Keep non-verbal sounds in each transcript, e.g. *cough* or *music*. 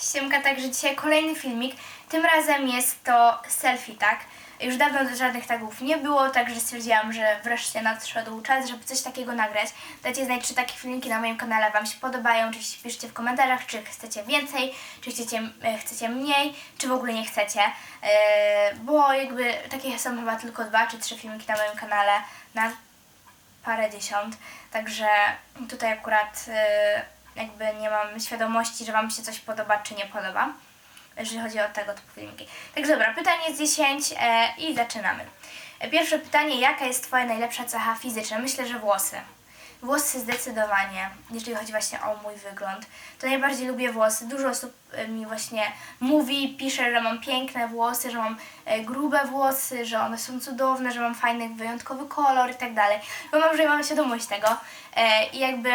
Siemka, także dzisiaj kolejny filmik. Tym razem jest to selfie tag. Już dawno żadnych tagów nie było, także stwierdziłam, że wreszcie nadszedł czas, żeby coś takiego nagrać. Dajcie znać, czy takie filmiki na moim kanale Wam się podobają. Oczywiście piszcie w komentarzach, czy chcecie więcej, czy chcecie, e, chcecie mniej, czy w ogóle nie chcecie. E, bo jakby takie są chyba tylko dwa czy trzy filmiki na moim kanale na parę dziesiąt. Także tutaj akurat y, jakby nie mam świadomości, że Wam się coś podoba, czy nie podoba, jeżeli chodzi o tego typu filmiki. Także dobra, pytanie z 10 e, i zaczynamy. Pierwsze pytanie, jaka jest Twoja najlepsza cecha fizyczna? Myślę, że włosy. Włosy zdecydowanie, jeżeli chodzi właśnie o mój wygląd. To najbardziej lubię włosy. Dużo osób e, mi właśnie mówi, pisze, że mam piękne włosy, że mam e, grube włosy, że one są cudowne, że mam fajny, wyjątkowy kolor i tak dalej. Bo mam, że mam świadomość tego e, i jakby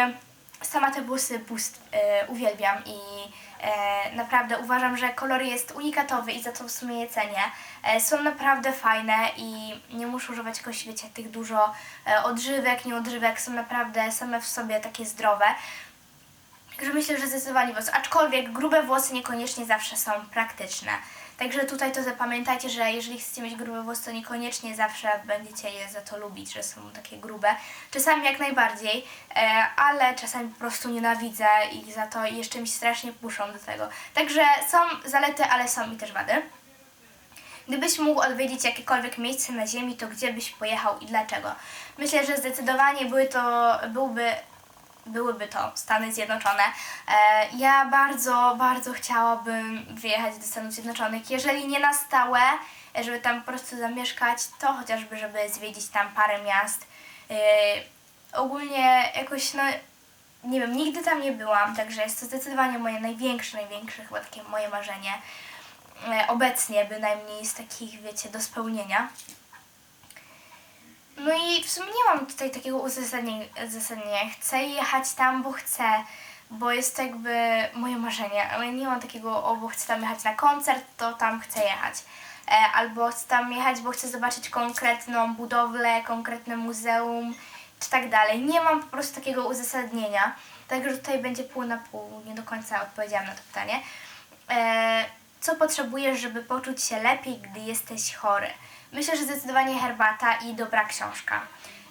sama te włosy boost e, uwielbiam i e, naprawdę uważam, że kolor jest unikatowy i za to w sumie je cenię. E, są naprawdę fajne i nie muszę używać jakoś, wiecie, tych dużo e, odżywek, nieodżywek, są naprawdę same w sobie takie zdrowe. Także myślę, że zdecydowanie włosy. Aczkolwiek grube włosy niekoniecznie zawsze są praktyczne. Także tutaj to zapamiętajcie, że jeżeli chcecie mieć grube włosy, to niekoniecznie zawsze będziecie je za to lubić, że są takie grube. Czasami jak najbardziej, e, ale czasami po prostu nienawidzę i za to jeszcze mi strasznie puszą do tego. Także są zalety, ale są i też wady. Gdybyś mógł odwiedzić jakiekolwiek miejsce na Ziemi, to gdzie byś pojechał i dlaczego? Myślę, że zdecydowanie były to, byłby, byłyby to Stany Zjednoczone. E, ja bardzo, bardzo chciałabym wyjechać do Stanów Zjednoczonych. Jeżeli nie na stałe, żeby tam po prostu zamieszkać, to chociażby, żeby zwiedzić tam parę miast. E, ogólnie jakoś, no, nie wiem, nigdy tam nie byłam, także jest to zdecydowanie moje największe, największe chyba takie moje marzenie. E, obecnie bynajmniej z takich, wiecie, do spełnienia. No i w sumie nie mam tutaj takiego uzasadnienia. Chcę jechać tam, bo chcę, bo jest to jakby moje marzenie. Ale nie mam takiego, o, bo chcę tam jechać na koncert, to tam chcę jechać. E, albo chcę tam jechać, bo chcę zobaczyć konkretną budowlę, konkretne muzeum, czy tak dalej. Nie mam po prostu takiego uzasadnienia. Także tutaj będzie pół na pół, nie do końca odpowiedziałam na to pytanie. E, co potrzebujesz, żeby poczuć się lepiej, gdy jesteś chory? Myślę, że zdecydowanie herbata i dobra książka.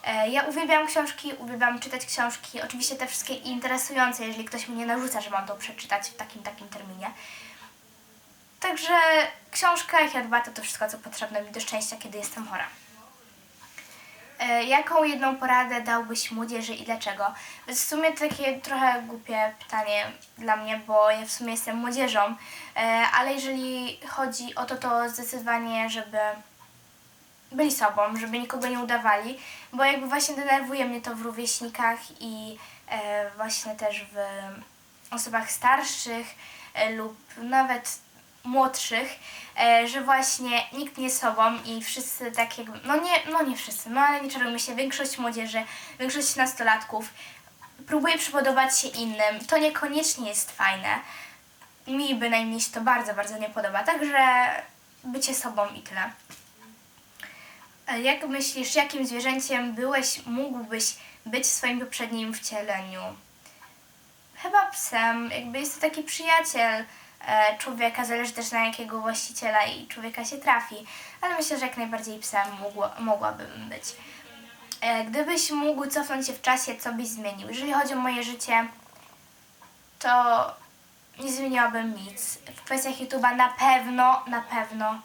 E, Ja uwielbiam książki, uwielbiam czytać książki, oczywiście te wszystkie interesujące, jeżeli ktoś mi nie narzuca, że mam to przeczytać w takim, takim terminie. Także książka i herbata to wszystko, co potrzebne mi do szczęścia, kiedy jestem chora. E, Jaką jedną poradę dałbyś młodzieży i dlaczego? To w sumie takie trochę głupie pytanie dla mnie, bo ja w sumie jestem młodzieżą, e, ale jeżeli chodzi o to, to zdecydowanie, żeby byli sobą, żeby nikogo nie udawali, bo jakby właśnie denerwuje mnie to w rówieśnikach i e, właśnie też w osobach starszych e, lub nawet młodszych, e, że właśnie nikt nie sobą i wszyscy tak jakby, no nie, no nie wszyscy, no ale nie czarujmy się, większość młodzieży, większość nastolatków próbuje przypodobać się innym. To niekoniecznie jest fajne. Mi bynajmniej się to bardzo, bardzo nie podoba, także bycie sobą i tyle. A Jak myślisz, jakim zwierzęciem byłeś, mógłbyś być w swoim poprzednim wcieleniu? Chyba psem, jakby jest to taki przyjaciel e, człowieka, zależy też na jakiego właściciela i człowieka się trafi, ale myślę, że jak najbardziej psem mogłabym być. E, gdybyś mógł cofnąć się w czasie, co byś zmienił? Jeżeli chodzi o moje życie, to nie zmieniłabym nic. W kwestiach YouTube'a na pewno, na pewno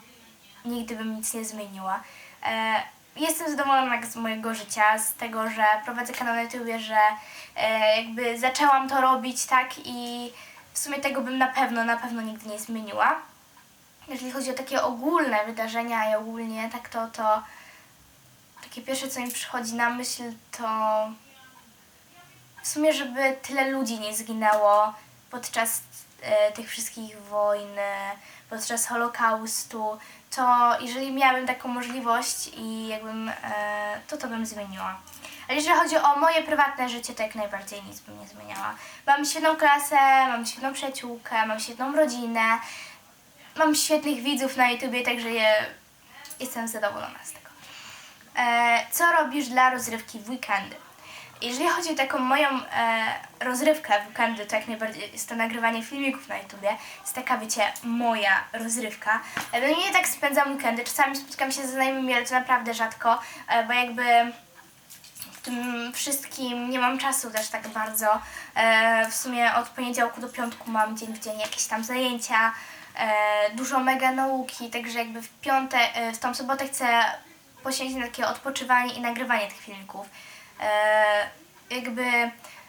nigdy bym nic nie zmieniła. E, jestem zadowolona z mojego życia, z tego, że prowadzę kanał na YouTubie, że e, jakby zaczęłam to robić, tak, i w sumie tego bym na pewno, na pewno nigdy nie zmieniła. Jeżeli chodzi o takie ogólne wydarzenia i ogólnie tak to, to takie pierwsze, co mi przychodzi na myśl, to w sumie, żeby tyle ludzi nie zginęło podczas tych wszystkich wojen, e, podczas Holokaustu, to jeżeli miałabym taką możliwość i jakbym, e, to to bym zmieniła. Ale jeżeli chodzi o moje prywatne życie, to jak najbardziej nic bym nie zmieniała. Mam świetną klasę, mam świetną przyjaciółkę, mam świetną rodzinę, mam świetnych widzów na YouTubie, także je, jestem zadowolona z tego. E, co robisz dla rozrywki w weekendy? Jeżeli chodzi o taką moją e, rozrywkę w weekendy, to jak najbardziej jest to nagrywanie filmików na YouTubie. Jest taka, wiecie, moja rozrywka. E, no nie tak spędzam weekendy. Czasami spotykam się ze znajomymi, ale to naprawdę rzadko, e, bo jakby w tym wszystkim nie mam czasu też tak bardzo. E, w sumie od poniedziałku do piątku mam dzień w dzień jakieś tam zajęcia, e, dużo mega nauki, także jakby w piątek, e, w tą sobotę chcę poświęcić na takie odpoczywanie i nagrywanie tych filmików. E, jakby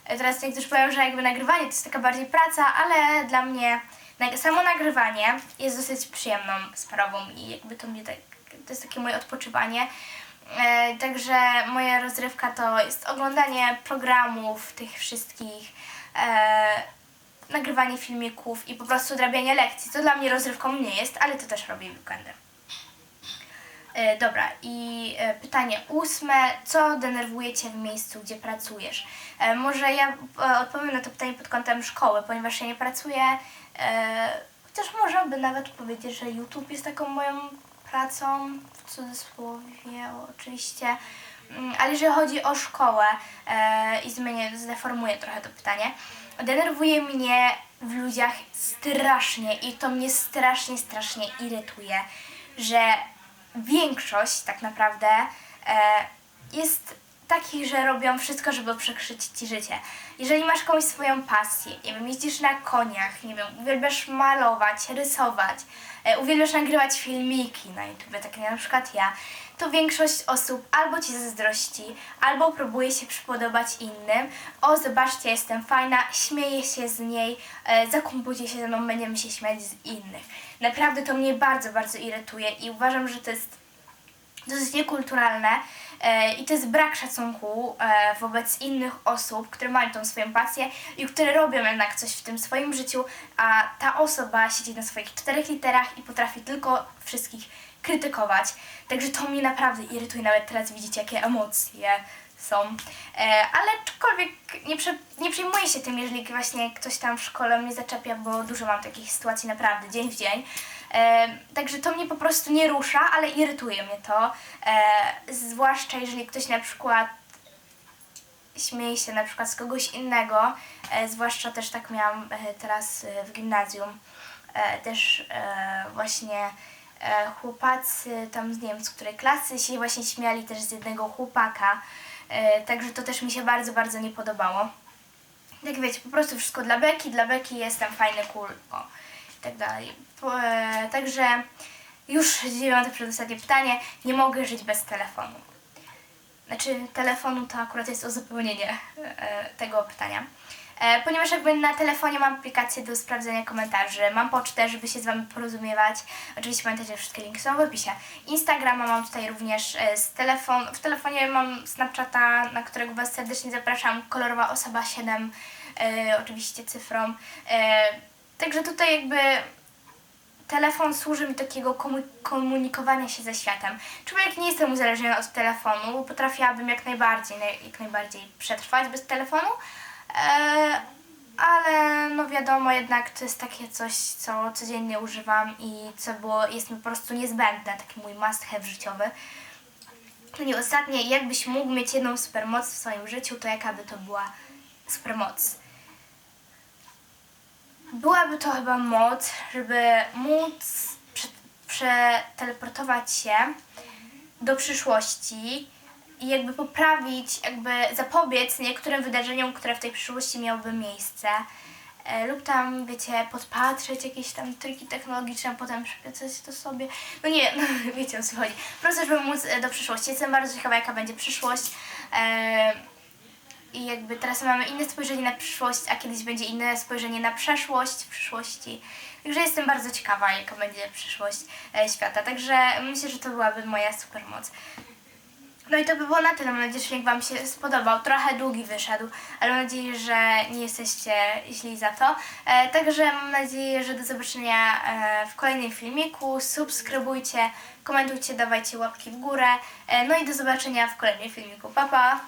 e, teraz niektórzy powiem, że jakby nagrywanie to jest taka bardziej praca, ale dla mnie samo nagrywanie jest dosyć przyjemną sprawą i jakby to mnie tak, to jest takie moje odpoczywanie. E, także moja rozrywka to jest oglądanie programów tych wszystkich, nagrywanie filmików i po prostu odrabianie lekcji. To dla mnie rozrywką nie jest, ale to też robię w. E, dobra, i e, pytanie ósme. Co denerwuje Cię w miejscu, gdzie pracujesz? E, może ja e, odpowiem na to pytanie pod kątem szkoły, ponieważ ja nie pracuję, e, chociaż można by nawet powiedzieć, że YouTube jest taką moją pracą, w cudzysłowie oczywiście. Mm, Ale jeżeli chodzi o szkołę e, i zmienię, zdeformuję trochę to pytanie, denerwuje mnie w ludziach strasznie i to mnie strasznie, strasznie irytuje, że większość tak naprawdę e, jest takich, że robią wszystko, żeby przekrzyć ci życie. Jeżeli masz jakąś swoją pasję, nie wiem, jeździsz na koniach, nie wiem, uwielbiasz malować, rysować, e, uwielbiasz nagrywać filmiki na YouTube, tak jak na przykład ja, to większość osób albo ci zazdrości, albo próbuje się przypodobać innym. O, zobaczcie, jestem fajna, śmieję się z niej, e, zakumpujcie się ze mną, będziemy się śmiać z innych. Naprawdę to mnie bardzo, bardzo irytuje i uważam, że to jest dosyć niekulturalne e, i to jest brak szacunku e, wobec innych osób, które mają tą swoją pasję i które robią jednak coś w tym swoim życiu, a ta osoba siedzi na swoich czterech literach i potrafi tylko wszystkich krytykować. Także to mnie naprawdę irytuje, nawet teraz widzicie jakie emocje są. E, ale aczkolwiek nie, prze, nie przejmuję się tym, jeżeli właśnie ktoś tam w szkole mnie zaczepia, bo dużo mam takich sytuacji naprawdę, dzień w dzień. E, także to mnie po prostu nie rusza, ale irytuje mnie to. E, zwłaszcza jeżeli ktoś na przykład śmieje się na przykład z kogoś innego, e, zwłaszcza też tak miałam e, teraz e, w gimnazjum, e, też e, właśnie e, chłopacy tam nie wiem z której klasy się właśnie śmiali też z jednego chłopaka, e, także to też mi się bardzo, bardzo nie podobało. Jak wiecie, po prostu wszystko dla beki, dla beki jestem fajny, cool, o, i tak dalej. Po, e, także już dziewiąte przedostatnie pytanie, nie mogę żyć bez telefonu. Znaczy telefonu to akurat jest uzupełnienie e, tego pytania. E, ponieważ jakby na telefonie mam aplikację do sprawdzenia komentarzy, mam pocztę, żeby się z Wami porozumiewać. Oczywiście pamiętajcie, że wszystkie linki są w opisie. Instagrama mam tutaj również e, z telefon. W telefonie mam Snapchata, na którego Was serdecznie zapraszam. Kolorowa osoba 7, e, oczywiście cyfrą. E, także tutaj jakby telefon służy mi takiego komu- komunikowania się ze światem. Człowiek nie jestem uzależniony od telefonu, potrafiłabym jak najbardziej, naj- jak najbardziej przetrwać bez telefonu, ale no wiadomo, jednak to jest takie coś, co codziennie używam i co było, jest mi po prostu niezbędne, taki mój must have życiowy. No i ostatnie, jakbyś mógł mieć jedną supermoc w swoim życiu, to jaka by to była supermoc? Byłaby to chyba moc, żeby móc prze- przeteleportować się do przyszłości i jakby poprawić, jakby zapobiec niektórym wydarzeniom, które w tej przyszłości miałyby miejsce. E, lub tam, wiecie, podpatrzeć jakieś tam triki technologiczne, potem przypiecać to sobie. No nie, *laughs* no, wiecie o co chodzi. Po prostu, żeby móc e, do przyszłości. Jestem bardzo ciekawa, jaka będzie przyszłość. E, i jakby teraz mamy inne spojrzenie na przyszłość, a kiedyś będzie inne spojrzenie na przeszłość w przyszłości. Także jestem bardzo ciekawa, jaka będzie przyszłość świata. Także myślę, że to byłaby moja supermoc. No i to by było na tyle. Mam nadzieję, że filmik Wam się spodobał. Trochę długi wyszedł, ale mam nadzieję, że nie jesteście źli za to. E, także mam nadzieję, że do zobaczenia e, w kolejnym filmiku. Subskrybujcie, komentujcie, dawajcie łapki w górę. E, no i do zobaczenia w kolejnym filmiku. Pa, pa!